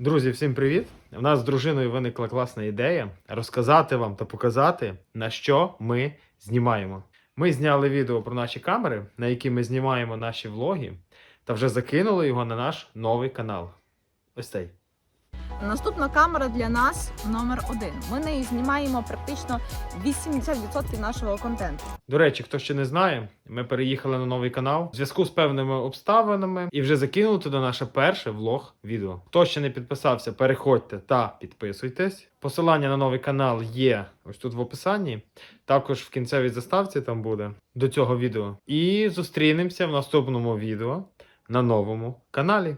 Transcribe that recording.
Друзі, всім привіт! У нас з дружиною виникла класна ідея розказати вам та показати, на що ми знімаємо. Ми зняли відео про наші камери, на які ми знімаємо наші влоги, та вже закинули його на наш новий канал. Ось цей. Наступна камера для нас номер один. Ми нею знімаємо практично 80% нашого контенту. До речі, хто ще не знає, ми переїхали на новий канал в зв'язку з певними обставинами і вже закинули туди наше перше влог відео. Хто ще не підписався, переходьте та підписуйтесь. Посилання на новий канал є ось тут в описанні. Також в кінцевій заставці там буде до цього відео. І зустрінемося в наступному відео на новому каналі.